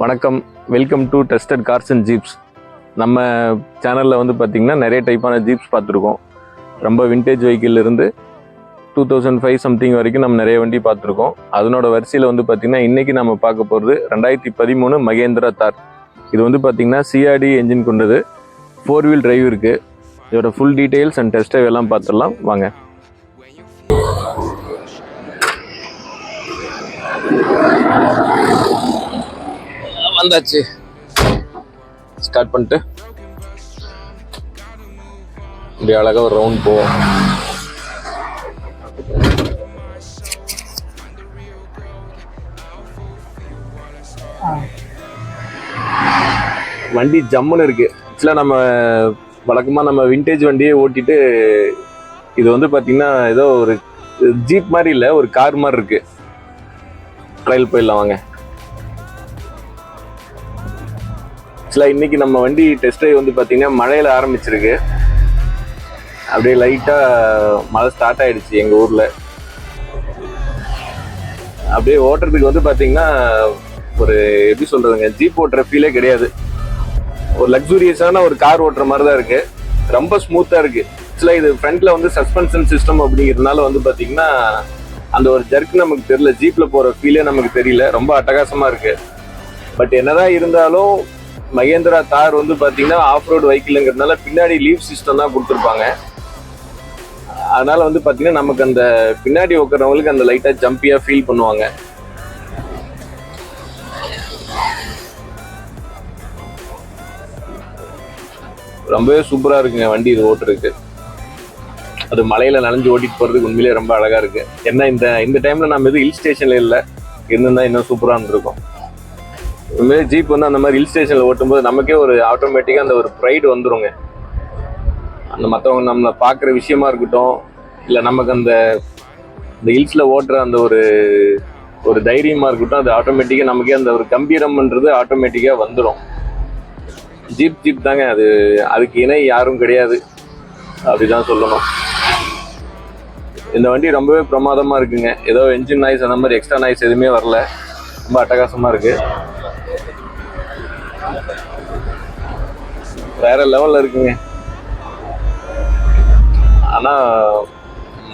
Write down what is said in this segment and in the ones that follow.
வணக்கம். Welcome to tested cars and jeeps நம்ம சேனலில் வந்து பார்த்திங்கன்னா நிறைய டைப்பான ஜீப்ஸ் பார்த்துருக்கோம் ரொம்ப வின்டேஜ் வெஹிக்கிள் இருந்து டூ தௌசண்ட் ஃபைவ் சம்திங் வரைக்கும் நம்ம நிறைய வண்டி பார்த்துருக்கோம் அதனோட வரிசையில் வந்து பார்த்திங்கன்னா இன்றைக்கி நம்ம பார்க்க போகிறது ரெண்டாயிரத்தி பதிமூணு மகேந்திரா தார். இது வந்து பார்த்திங்கன்னா சிஆர்டி என்ஜின் கொண்டது. ஃபோர் வீல் டிரைவ் இருக்குது இதோட ஃபுல் டீட்டெயில்ஸ் அண்ட் டெஸ்ட் எல்லாம் பார்த்துடலாம் வாங்க. வந்தாச்சு. ஸ்டார்ட் பண்ணிட்டு. இப்படி அழகாக ஒரு ரவுண்ட் போவோம். வண்டி ஜம்முன்னு இருக்கு. ஆக்சுவலாக நம்ம வழக்கமாக நம்ம விண்டேஜ் வண்டியே ஓட்டிட்டு இது வந்து பார்த்தீங்கன்னா ஏதோ ஒரு ஜீப் மாதிரி இல்லை ஒரு கார் மாதிரி இருக்கு. ட்ரையல் போயிடலாம் வாங்க. ஆக்சுவலாக இன்றைக்கி நம்ம வண்டி டெஸ்ட் ட்ரைவ் வந்து பார்த்தீங்கன்னா மழையில் ஆரம்பிச்சிருக்கு. அப்படியே லைட்டாக மழை ஸ்டார்ட் ஆகிடுச்சு எங்கள் ஊரில். அப்படியே ஓட்டுறதுக்கு வந்து பார்த்தீங்கன்னா ஒரு எப்படி சொல்கிறதுங்க ஜீப் ஓட்டுற ஃபீலே கிடையாது. ஒரு லக்ஸூரியஸான ஒரு கார் ஓட்டுற மாதிரி தான் இருக்குது ரொம்ப ஸ்மூத்தாக இருக்குது ஆக்சுவலாக இது ஃப்ரண்ட்டில் வந்து சஸ்பென்ஷன் சிஸ்டம் அப்படிங்கிறதுனால வந்து பார்த்தீங்கன்னா அந்த ஒரு ஜர்க் நமக்கு தெரியல. ஜீப்பில் போகிற ஃபீலே நமக்கு தெரியல. ரொம்ப அட்டகாசமாக இருக்குது பட் என்னதான் இருந்தாலும் மகேந்திரா தார் வந்து பார்த்தீங்கன்னா ஆஃப் ரோடு வெஹிக்கிள்ங்கிறதுனால பின்னாடி லீவ் சிஸ்டம் தான் கொடுத்துருப்பாங்க. அதனால வந்து பார்த்தீங்கன்னா நமக்கு அந்த பின்னாடி உட்கறவங்களுக்கு அந்த லைட்டாக ஜம்பியாக ஃபீல் பண்ணுவாங்க. ரொம்பவே சூப்பராக இருக்குங்க வண்டி இது ஓட்டுறதுக்கு. அது மலையில் நனைஞ்சு ஓட்டிட்டு போகிறதுக்கு உண்மையிலேயே ரொம்ப அழகாக இருக்குது என்ன இந்த இந்த டைமில் நம்ம எதுவும் ஹில் ஸ்டேஷனில் இல்லை. இருந்திருந்தால் இன்னும் சூப்பராக இருந்திருக்கும். இதுமாரி ஜீப் வந்து அந்த மாதிரி ஹில் ஸ்டேஷனில் ஓட்டும்போது நமக்கே ஒரு ஆட்டோமேட்டிக்காக அந்த ஒரு ப்ரைடு வந்துருங்க. அந்த மற்றவங்க நம்மளை பார்க்குற விஷயமா இருக்கட்டும் இல்லை நமக்கு அந்த இந்த ஹில்ஸில் ஓட்டுற அந்த ஒரு ஒரு தைரியமாக இருக்கட்டும் அது ஆட்டோமேட்டிக்காக நமக்கே அந்த ஒரு கம்பீரம்ன்றது ஆட்டோமேட்டிக்காக வந்துடும் ஜீப் ஜீப் தாங்க அது அதுக்கு இணை யாரும் கிடையாது. அப்படிதான் சொல்லணும். இந்த வண்டி ரொம்பவே பிரமாதமாக இருக்குங்க. ஏதோ என்ஜின் நாய்ஸ் அந்த மாதிரி எக்ஸ்ட்ரா நாய்ஸ் எதுவுமே வரல. ரொம்ப அட்டகாசமாக இருக்குது வேற லெவல்ல இருக்குங்க. ஆனா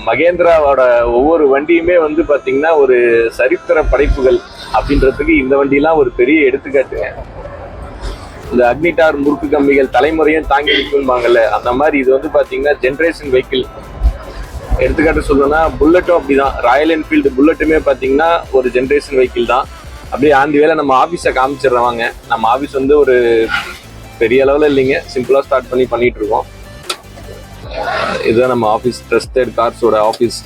மகேந்திராவோட ஒவ்வொரு வண்டியுமே வந்து பாத்தீங்கன்னா ஒரு சரித்திர படைப்புகள் அப்படின்றதுக்கு இந்த வண்டிலாம் ஒரு பெரிய எடுத்துக்காட்டுங்க. இந்த அக்னிடார் முறுக்கு கம்பிகள் தலைமுறையும் தாங்கி நிற்கும்பாங்கல்ல அந்த மாதிரி இது வந்து பாத்தீங்கன்னா ஜென்ரேஷன் வெஹிக்கிள் எடுத்துக்காட்டு சொல்லணும்னா புல்லட்டும் அப்படிதான். ராயல் என்ஃபீல்டு புல்லட்டுமே பாத்தீங்கன்னா ஒரு ஜென்ரேஷன் வெஹிக்கிள் தான். அப்படியே ஆந்தி வேலை நம்ம ஆஃபீஸை காமிச்சிடுறவாங்க. நம்ம ஆஃபீஸ் வந்து ஒரு பெரிய அளவில் இல்லைங்க. சிம்பிளாக ஸ்டார்ட் பண்ணி பண்ணிட்டு இருக்கோம் இதுதான் நம்ம ஆஃபீஸ் ட்ரஸ்டட் கார்ஸோட ஆஃபீஸ்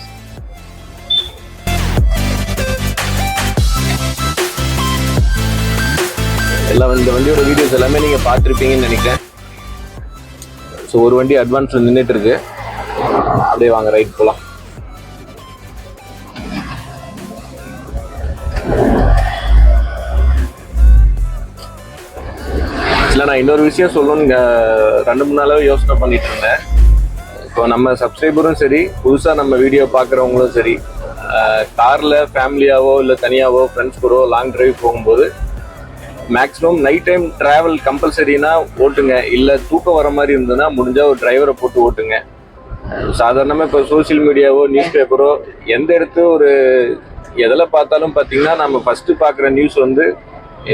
எல்லாம் இந்த வண்டியோட வீடியோஸ் எல்லாமே நீங்கள் பார்த்துருப்பீங்கன்னு நினைக்கிறேன். ஸோ ஒரு வண்டி அட்வான்ஸ் நின்றுட்டு இருக்கு. அப்படியே வாங்க ரைட் போகலாம் இல்லை நான் இன்னொரு விஷயம் சொல்லணும்னு ரெண்டு மூணு நாளாவே யோசனை பண்ணிட்டு இருந்தேன். இப்போ நம்ம சப்ஸ்கிரைபரும் சரி புதுசாக நம்ம வீடியோ பார்க்குறவங்களும் சரி காரில் ஃபேமிலியாவோ இல்லை தனியாவோ ஃப்ரெண்ட்ஸ் கூட லாங் டிரைவ் போகும்போது மேக்ஸிமம் நைட் டைம் ட்ராவல் கம்பல்சரினா ஓட்டுங்க. இல்லை தூக்கம் வர மாதிரி இருந்ததுன்னா முடிஞ்சால் ஒரு டிரைவரை போட்டு ஓட்டுங்க. சாதாரணமாக இப்போ சோஷியல் மீடியாவோ நியூஸ் பேப்பரோ எந்த இடத்து ஒரு எதில் பார்த்தாலும் பார்த்தீங்கன்னா நம்ம ஃபஸ்ட்டு பார்க்குற நியூஸ் வந்து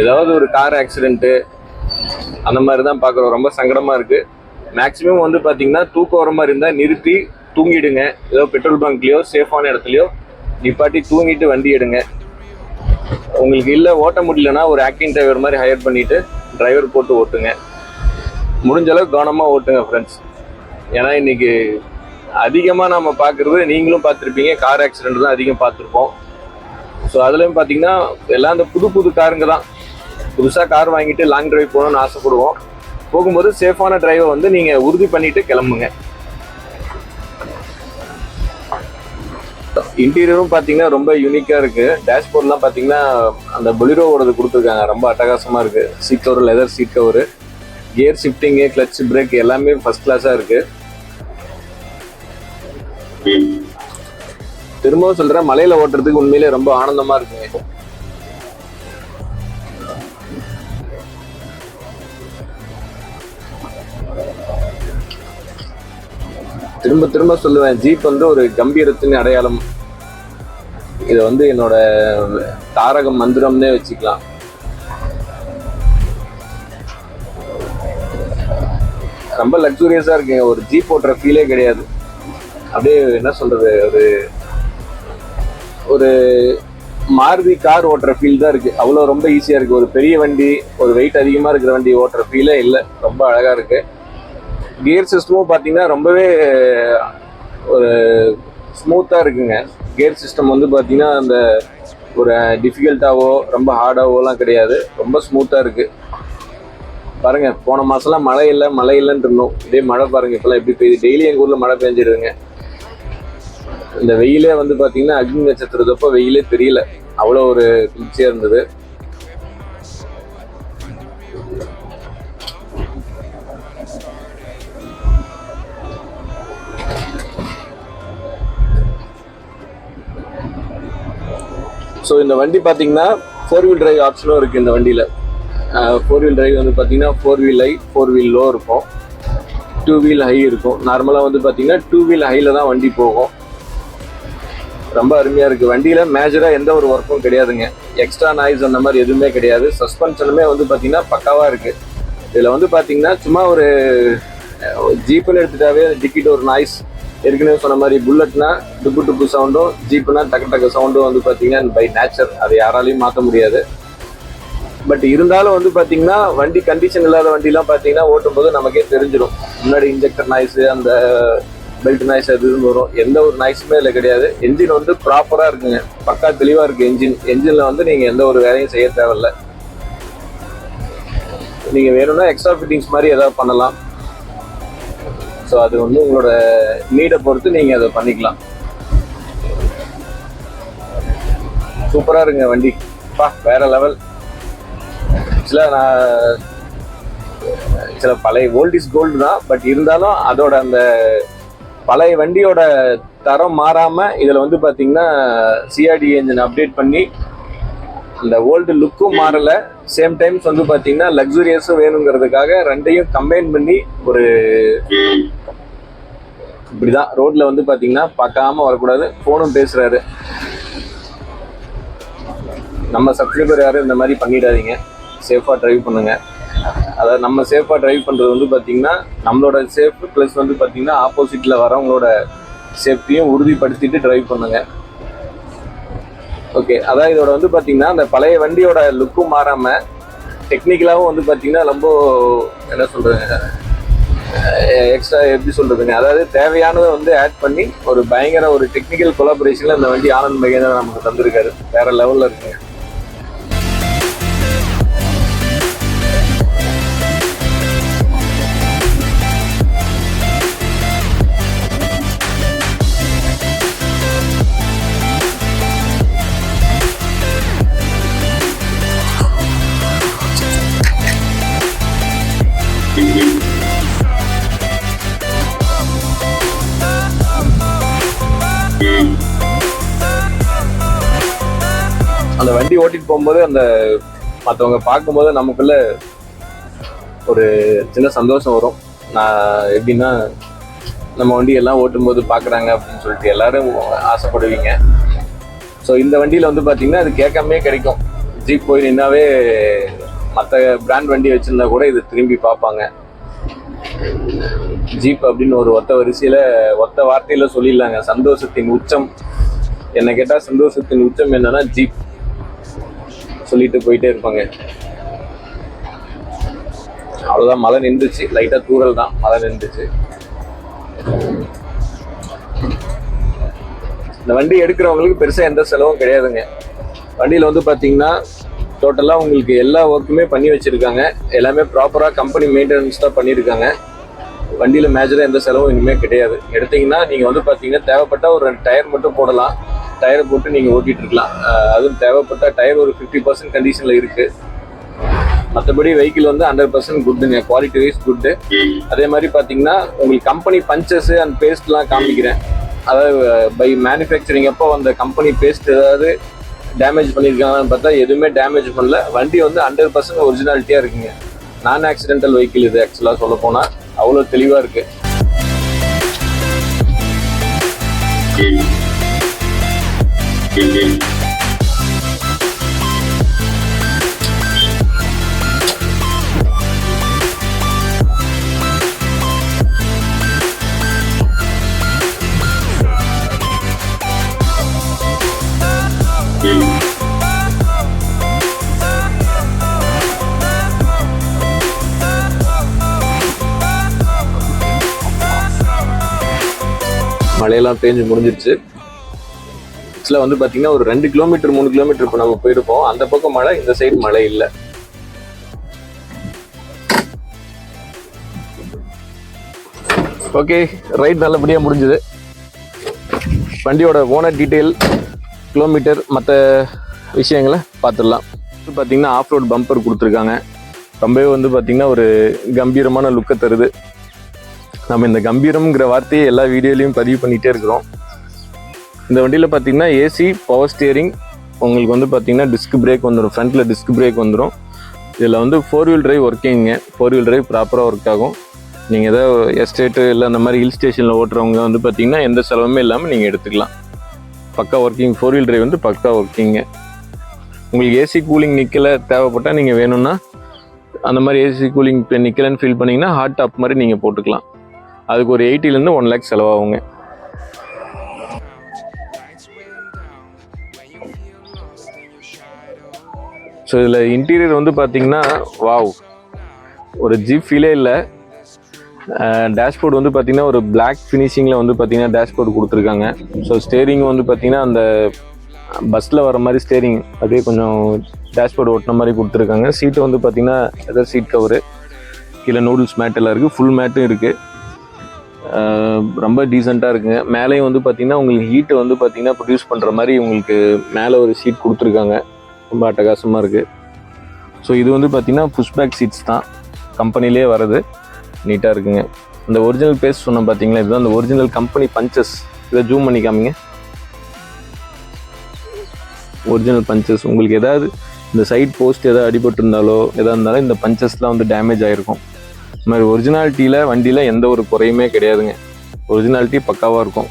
ஏதாவது ஒரு கார் ஆக்சிடென்ட்டு அந்த மாதிரி தான் பார்க்குறோம். ரொம்ப சங்கடமாக இருக்குது மேக்ஸிமம் வந்து பார்த்தீங்கன்னா தூக்கம் வர மாதிரி இருந்தால் நிறுத்தி தூங்கிடுங்க. ஏதோ பெட்ரோல் பங்க்லேயோ சேஃபான இடத்துலையோ நிப்பாட்டி தூங்கிட்டு வண்டி எடுங்க. உங்களுக்கு இல்லை ஓட்ட முடியலன்னா ஒரு ஆக்டிங் டிரைவர் மாதிரி ஹையர் பண்ணிட்டு டிரைவர் போட்டு ஓட்டுங்க. முடிஞ்ச அளவுக்கு கவனமாக ஓட்டுங்க ஃப்ரெண்ட்ஸ் ஏன்னா இன்னைக்கு அதிகமாக நம்ம பார்க்குறது நீங்களும் பார்த்துருப்பீங்க. கார் ஆக்சிடென்ட் தான் அதிகம் பார்த்துருப்போம். ஸோ அதுலேயும் பார்த்தீங்கன்னா எல்லாம் இந்த புது புது காருங்க தான். புதுசாக கார் வாங்கிட்டு லாங் டிரைவ் போகணும்னு ஆசைப்படுவோம். போகும்போது சேஃபான டிரைவை வந்து நீங்கள் உறுதி பண்ணிட்டு கிளம்புங்க. இன்டீரியரும் பார்த்தீங்கன்னா ரொம்ப யூனிக்காக இருக்கு. டேஷ்போர்ட்லாம் பார்த்தீங்கன்னா அந்த பொலிரோவோடது கொடுத்துருக்காங்க. ரொம்ப அட்டகாசமாக இருக்கு. Seat cover leather seat cover gear shifting clutch brake எல்லாமே ஃபர்ஸ்ட் கிளாஸாக இருக்கு. திரும்பவும் சொல்கிறேன் மலையில் ஓட்டுறதுக்கு உண்மையிலே ரொம்ப ஆனந்தமாக இருக்குங்க திரும்ப திரும்ப சொல்லுவேன். ஜீப் வந்து ஒரு கம்பீரத்தின் அடையாளம். இதை வந்து என்னோட தாரக மந்திரம்னே வச்சுக்கலாம். ரொம்ப லக்ஸூரியஸாக இருக்குங்க ஒரு ஜீப் ஓட்டுற ஃபீலே கிடையாது. அப்படியே என்ன சொல்றது? ஒரு ஒரு மாருதி கார் ஓட்டுற ஃபீல் தான் இருக்கு. அவ்வளோ ரொம்ப ஈஸியாக இருக்கு. ஒரு பெரிய வண்டி ஒரு வெயிட் அதிகமாக இருக்கிற வண்டி ஓட்டுற ஃபீலே இல்லை. ரொம்ப அழகாக இருக்குது கியர் சிஸ்டமும் பார்த்தீங்கன்னா ரொம்பவே ஒரு ஸ்மூத்தாக இருக்குங்க. கியர் சிஸ்டம் வந்து பார்த்தீங்கன்னா அந்த ஒரு டிஃபிகல்ட்டாவோ ரொம்ப ஹார்டாகவோலாம் கிடையாது. ரொம்ப ஸ்மூத்தாக இருக்குது பாருங்கள் போன மாதம்லாம் மழை இல்லை மழை இல்லைன்னு இருந்தோம். இதே மழை பாருங்க இப்போலாம் எப்படி பெய்யுது டெய்லி எங்கள் ஊரில் மழை பெஞ்சிருதுங்க. இந்த வெயிலே வந்து பார்த்தீங்கன்னா அக்னி நட்சத்திரத்தப்போ வெயிலே தெரியல. அவ்வளோ ஒரு குளிர்ச்சியாக இருந்தது. ஸோ இந்த வண்டி பார்த்தீங்கன்னா ஃபோர் வீல் டிரைவ் ஆப்ஷனும் இருக்குது இந்த வண்டியில். ஃபோர் வீல் டிரைவ் வந்து பார்த்தீங்கன்னா four wheel high four wheel low இருக்கும். டூ வீல் ஹை இருக்கும். நார்மலாக வந்து பார்த்தீங்கன்னா டூ வீல் ஹையில் தான் வண்டி போகும். ரொம்ப அருமையாக இருக்குது வண்டியில் மேஜராக எந்த ஒரு ஒர்க்கும் கிடையாதுங்க. எக்ஸ்ட்ரா நாய்ஸ் அந்த மாதிரி எதுவுமே கிடையாது. சஸ்பென்ஷனுமே வந்து பார்த்தீங்கன்னா பக்காவாக இருக்குது இதில் வந்து பார்த்தீங்கன்னா சும்மா ஒரு ஜீப்புன்னு எடுத்துட்டாவே டிக்கிட்டு ஒரு நாய்ஸ் ஏற்கனவே சொன்ன மாதிரி புல்லட்னா டுப்பு டுப்பு சவுண்டும் ஜீப்புனா டக்கு டக்கு சவுண்டும் வந்து பார்த்தீங்கன்னா பை நேச்சர் அதை யாராலையும் மாற்ற முடியாது. பட் இருந்தாலும் வந்து பார்த்தீங்கன்னா வண்டி கண்டிஷன் இல்லாத வண்டிலாம் பார்த்தீங்கன்னா ஓட்டும்போது நமக்கே தெரிஞ்சிடும் முன்னாடி இன்ஜெக்டர் நாய்ஸு அந்த பெல்ட் நாய்ஸ் அது இதுன்னு வரும். எந்த ஒரு நாய்ஸுமே இல்லை கிடையாது. என்ஜின் வந்து ப்ராப்பராக இருக்குங்க. பக்கா தெளிவாக இருக்குது என்ஜின் என்ஜினில் வந்து நீங்கள் எந்த ஒரு வேலையும் செய்ய தேவையில்ல. நீங்கள் வேணும்னா எக்ஸ்ட்ரா ஃபிட்டிங்ஸ் மாதிரி ஏதாவது பண்ணலாம். ஸோ அது வந்து உங்களோட நீடை பொறுத்து நீங்கள் அதை பண்ணிக்கலாம். சூப்பராக இருங்க வண்டி. பா வேற லெவல் ஆக்சுவலாக நான் சில பழைய ஓல்ட் இஸ் கோல்டு தான் பட் இருந்தாலும் அதோட அந்த பழைய வண்டியோட தரம் மாறாம இதுல வந்து பாத்தீங்கன்னா சிஆர்டி என்ஜின் அப்டேட் பண்ணி அந்த ஓல்டு லுக்கும் மாறல. சேம் டைம்ஸ் வந்து பாத்தீங்கன்னா லக்ஸுரியஸும் வேணுங்கிறதுக்காக ரெண்டையும் கம்பைன் பண்ணி ஒரு இப்படிதான். ரோட்ல வந்து பாத்தீங்கன்னா பார்க்காம வரக்கூடாது. போனும் பேசுறாரு. நம்ம சப்ஸ்கிரைபர் யாரும் இந்த மாதிரி பண்ணிடாதீங்க. சேஃபாக டிரைவ் பண்ணுங்க. அதாவது நம்ம சேஃபாக டிரைவ் பண்ணுறது வந்து பார்த்தீங்கன்னா நம்மளோட சேஃப் ப்ளஸ் வந்து பார்த்திங்கன்னா ஆப்போசிட்டில் வரவங்களோட சேஃப்டியும் உறுதிப்படுத்திட்டு டிரைவ் பண்ணுங்க. ஓகே அதான் இதோட வந்து பார்த்திங்கன்னா அந்த பழைய வண்டியோட லுக்கும் மாறாமல் டெக்னிக்கலாகவும் வந்து பார்த்தீங்கன்னா ரொம்ப என்ன சொல்கிறது எக்ஸ்ட்ரா எப்படி சொல்றதுங்க? அதாவது தேவையானதை வந்து ஆட் பண்ணி ஒரு பயங்கர ஒரு டெக்னிக்கல் கொலாபரேஷன்ல இந்த வண்டி ஆனந்த் மகேந்திரன் நமக்கு தந்திருக்காரு. வேற லெவல்ல இருக்குங்க. அந்த வண்டி ஓட்டிட்டு போகும்போது அந்த மற்றவங்க பார்க்கும்போது நமக்குள்ள ஒரு சின்ன சந்தோஷம் வரும். நான் எப்படின்னா நம்ம வண்டி எல்லாம் ஓட்டும்போது பார்க்குறாங்க அப்படின்னு சொல்லிட்டு எல்லாரும் ஆசைப்படுவீங்க. ஸோ இந்த வண்டியில் வந்து பார்த்தீங்கன்னா அது கேட்காமே கிடைக்கும். ஜீப் போய் நின்னாவே மற்ற பிராண்ட் வண்டி வச்சுருந்தா கூட இது திரும்பி பார்ப்பாங்க. ஜீப் அப்படின்னு ஒரு ஒத்த வரிசையில் ஒத்த வார்த்தையில் சொல்லிடலாங்க. சந்தோஷத்தின் உச்சம். என்னை கேட்டால் சந்தோஷத்தின் உச்சம் என்னன்னா ஜீப். சொல்லிட்டு போயிட்டே இருப்பாங்க. அவ்வளோதான் மழை நின்றுச்சு. லைட்டாக தூரல் தான் மழை நின்றுச்சு. இந்த வண்டி எடுக்கிறவங்களுக்கு பெருசாக எந்த செலவும் கிடையாதுங்க. வண்டியில் வந்து பார்த்தீங்கன்னா டோட்டலாக உங்களுக்கு எல்லா ஒர்க்குமே பண்ணி வச்சுருக்காங்க. எல்லாமே ப்ராப்பராக கம்பெனி மெயின்டெனன்ஸ் தான் பண்ணியிருக்காங்க வண்டியில் மேஜராக எந்த செலவும் இனிமேல் கிடையாது. எடுத்தீங்கன்னா நீங்கள் வந்து பார்த்தீங்கன்னா தேவைப்பட்ட ஒரு ரெண்டு டயர் மட்டும் போடலாம். டயரை போட்டு நீங்கள் ஓட்டிகிட்டு இருக்கலாம். அதுவும் தேவைப்பட்ட டயர் ஒரு ஃபிஃப்டி பர்சன்ட் கண்டிஷனில் இருக்குது மற்றபடி வெஹிக்கிள் வந்து ஹண்ட்ரட் பர்சன்ட் குட்டுங்க குவாலிட்டி வைஸ் குட்டு அதே மாதிரி பார்த்தீங்கன்னா உங்களுக்கு கம்பெனி பஞ்சஸ் அண்ட் பேஸ்ட்லாம் காமிக்கிறேன். அதாவது பை மேனுஃபேக்சரிங் அப்போ அந்த கம்பெனி பேஸ்ட் ஏதாவது டேமேஜ் பண்ணியிருக்காங்கன்னு பார்த்தா எதுவுமே டேமேஜ் பண்ணல. வண்டி வந்து ஹண்ட்ரட் பர்சன்ட் ஒரிஜினாலிட்டியாக இருக்குங்க. நான் ஆக்சிடென்டல் வெஹிக்கிள் இது ஆக்சுவலாக சொல்ல போனால் அவ்வளோ தெளிவாக இருக்குது மழையெல்லாம் பேஞ்சு முடிஞ்சிருச்சு. ஆக்சுவலாக வந்து பார்த்தீங்கன்னா ஒரு ரெண்டு கிலோமீட்டர் மூணு கிலோமீட்டர் இப்போ நம்ம போயிருப்போம். அந்த பக்கம் மழை இந்த சைடு மழை இல்லை. ஓகே ரைட் நல்லபடியாக முடிஞ்சுது. வண்டியோட ஓனர் டீட்டெயில் கிலோமீட்டர் மற்ற விஷயங்களை பார்த்துடலாம். இது பார்த்தீங்கன்னா ஆஃப் ரோட் பம்பர் கொடுத்துருக்காங்க. ரொம்பவே வந்து பார்த்தீங்கன்னா ஒரு கம்பீரமான லுக்கை தருது. நம்ம இந்த கம்பீரம்ங்கிற வார்த்தையை எல்லா வீடியோலையும் பதிவு பண்ணிகிட்டே இருக்கிறோம். இந்த வண்டியில் பார்த்தீங்கன்னா ஏசி பவர் ஸ்டியரிங் உங்களுக்கு வந்து பார்த்தீங்கன்னா டிஸ்க் பிரேக் வந்துடும் ஃப்ரண்ட்டில் டிஸ்க் பிரேக் வந்துடும் இதில் வந்து ஃபோர் வீல் டிரைவ் ஒர்க்கிங்க ஃபோர் வீல் டிரைவ் ப்ராப்பராக ஒர்க் ஆகும். நீங்கள் ஏதோ எஸ்டேட்டு இல்லை அந்த மாதிரி ஹில் ஸ்டேஷனில் ஓட்டுறவங்க வந்து பார்த்தீங்கன்னா எந்த செலவுமே இல்லாமல் நீங்கள் எடுத்துக்கலாம். பக்கா ஒர்க்கிங் ஃபோர் வீல் டிரைவ் வந்து பக்கா ஒர்க்கிங்க உங்களுக்கு ஏசி கூலிங் நிற்கல தேவைப்பட்டால் நீங்கள் வேணும்னா அந்த மாதிரி ஏசி கூலிங் நிற்கலன்னு ஃபீல் பண்ணிங்கன்னா ஹாட் டாப் மாதிரி நீங்கள் போட்டுக்கலாம். அதுக்கு ஒரு எயிட்டிலேருந்து ஒன் லேக் செலவாகுங்க. ஸோ இதில் இன்டீரியர் வந்து பார்த்தீங்கன்னா வாவ் ஒரு ஜிப் ஃபீலே இல்லை. டேஷ்போர்டு வந்து பார்த்தீங்கன்னா ஒரு பிளாக் ஃபினிஷிங்கில் வந்து பார்த்தீங்கன்னா டேஷ்போர்டு கொடுத்துருக்காங்க. ஸோ ஸ்டேரிங் வந்து பார்த்தீங்கன்னா அந்த பஸ்ஸில் வர மாதிரி ஸ்டேரிங் அப்படியே கொஞ்சம் டேஷ்போர்டு ஓட்டின மாதிரி கொடுத்துருக்காங்க. சீட்டு வந்து பார்த்தீங்கன்னா எதாவது சீட் கவரு கீழே நூடுல்ஸ் மேட் எல்லாம் இருக்குது ஃபுல் மேட்டும் இருக்குது ரொம்ப டீசெண்டாக இருக்குங்க. மேலேயும் வந்து பார்த்தீங்கன்னா உங்களுக்கு ஹீட்டை வந்து பார்த்தீங்கன்னா ப்ரொடியூஸ் பண்ணுற மாதிரி உங்களுக்கு மேலே ஒரு ஷீட் கொடுத்துருக்காங்க. ரொம்ப அட்டகாசமாக இருக்குது ஸோ இது வந்து பார்த்திங்கன்னா புஷ்பேக் சீட்ஸ் தான். கம்பெனிலே வர்றது. நீட்டாக இருக்குங்க. இந்த ஒரிஜினல் பேஸ் சொன்னேன் பார்த்தீங்களா இதுதான் இந்த ஒரிஜினல் கம்பெனி பஞ்சஸ் இதை ஜூம் பண்ணி காமிங்க. ஒரிஜினல் பஞ்சஸ் உங்களுக்கு எதாவது இந்த சைட் போஸ்ட் எதாவது அடிபட்டு இருந்தாலோ எதாக இருந்தாலும் இந்த பஞ்சஸ்லாம் வந்து டேமேஜ் ஆகிருக்கும் இந்த மாதிரி ஒரிஜினாலிட்டியில் வண்டியில் எந்த ஒரு குறையுமே கிடையாதுங்க. ஒரிஜினாலிட்டி பக்காவாக இருக்கும்.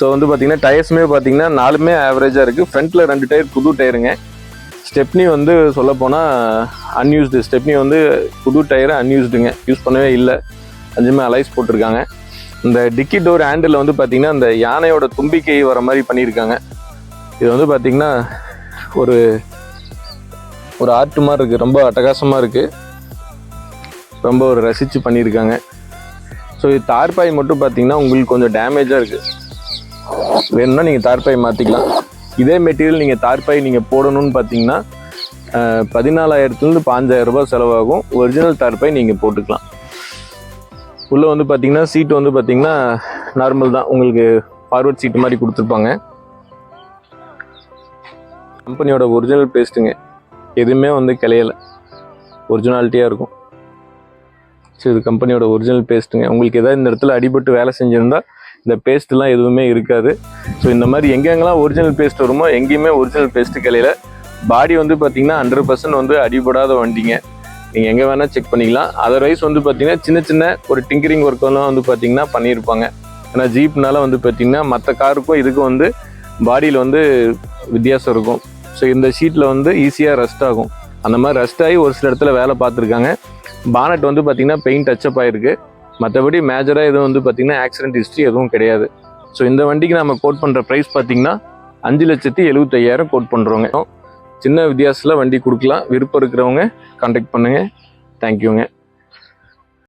ஸோ வந்து பார்த்தீங்கன்னா டயர்ஸுமே பார்த்தீங்கன்னா நாலுமே ஆவரேஜாக இருக்குது ஃப்ரண்ட்டில் ரெண்டு டயர் புது டயருங்க ஸ்டெப்னி வந்து சொல்லப்போனால் அன்யூஸ்டு ஸ்டெப்னி வந்து புது டயரை அன்யூஸ்டுங்க யூஸ் பண்ணவே இல்லை. அஞ்சுமே அலைஸ் போட்டிருக்காங்க. இந்த டிக்கி டோர் ஹேண்டில் வந்து பார்த்தீங்கன்னா அந்த யானையோட தும்பிக்கை வர மாதிரி பண்ணியிருக்காங்க. இது வந்து பார்த்தீங்கன்னா ஒரு ஒரு ஆர்ட் மாதிரி இருக்குது ரொம்ப அட்டகாசமாக இருக்குது ரொம்ப ஒரு ரசித்து பண்ணியிருக்காங்க. ஸோ இது தார்பாய் மட்டும் பார்த்தீங்கன்னா உங்களுக்கு கொஞ்சம் டேமேஜாக இருக்குது வேணும்னா நீங்கள் தார்பாய் மாற்றிக்கலாம் இதே மெட்டீரியல் நீங்கள் தார்பாய் நீங்கள் போடணும்னு பார்த்தீங்கன்னா பதினாலாயிரத்துலேருந்து பாஞ்சாயிரம் ரூபாய் செலவாகும். ஒரிஜினல் தார்பாய் நீங்கள் போட்டுக்கலாம். உள்ளே வந்து பார்த்தீங்கன்னா சீட்டு வந்து பார்த்தீங்கன்னா நார்மல் தான். உங்களுக்கு ஃபார்வர்ட் சீட்டு மாதிரி கொடுத்துருப்பாங்க. கம்பெனியோட ஒரிஜினல் பேஸ்ட்டுங்க எதுவுமே வந்து கிளையலை. ஒரிஜினாலிட்டியாக இருக்கும். ஸோ இது கம்பெனியோட ஒரிஜினல் பேஸ்ட்டுங்க உங்களுக்கு எதாவது இந்த இடத்துல அடிபட்டு வேலை செஞ்சுருந்தால் இந்த பேஸ்ட்லாம் எதுவுமே இருக்காது. ஸோ இந்த மாதிரி எங்கெங்கெல்லாம் ஒரிஜினல் பேஸ்ட் வருமோ எங்கேயுமே ஒரிஜினல் பேஸ்ட்டு கிளையில பாடி வந்து பார்த்தீங்கன்னா ஹண்ட்ரட் பர்சன்ட் வந்து அடிபடாத வண்டிங்க. நீங்கள் எங்கே வேணால் செக் பண்ணிக்கலாம். அதர்வைஸ் வந்து பார்த்தீங்கன்னா சின்ன சின்ன ஒரு டிங்கரிங் ஒர்க்கெல்லாம் வந்து பார்த்தீங்கன்னா பண்ணியிருப்பாங்க. ஏன்னா ஜீப்னால வந்து பார்த்தீங்கன்னா மற்ற காருக்கும் இதுக்கும் வந்து பாடியில் வந்து வித்தியாசம் இருக்கும். ஸோ இந்த ஷீட்டில் வந்து ஈஸியாக ரஸ்ட் ஆகும். அந்த மாதிரி ரஸ்ட் ஆகி ஒரு சில இடத்துல வேலை பார்த்துருக்காங்க. பானட் வந்து பார்த்தீங்கன்னா பெயிண்ட் டச்சப் ஆயிருக்கு. மற்றபடி மேஜராக எதுவும் வந்து பார்த்திங்கன்னா ஆக்சிடென்ட் ஹிஸ்ட்ரி எதுவும் கிடையாது. ஸோ இந்த வண்டிக்கு நம்ம கோட் பண்ணுற ப்ரைஸ் பார்த்திங்கன்னா அஞ்சு லட்சத்தி எழுபத்தையாயிரம் கோட் பண்ணுறோங்க சின்ன வித்தியாசத்தில் வண்டி கொடுக்கலாம். விருப்பம் இருக்கிறவங்க கான்டாக்ட் பண்ணுங்கள் தேங்க்யூங்க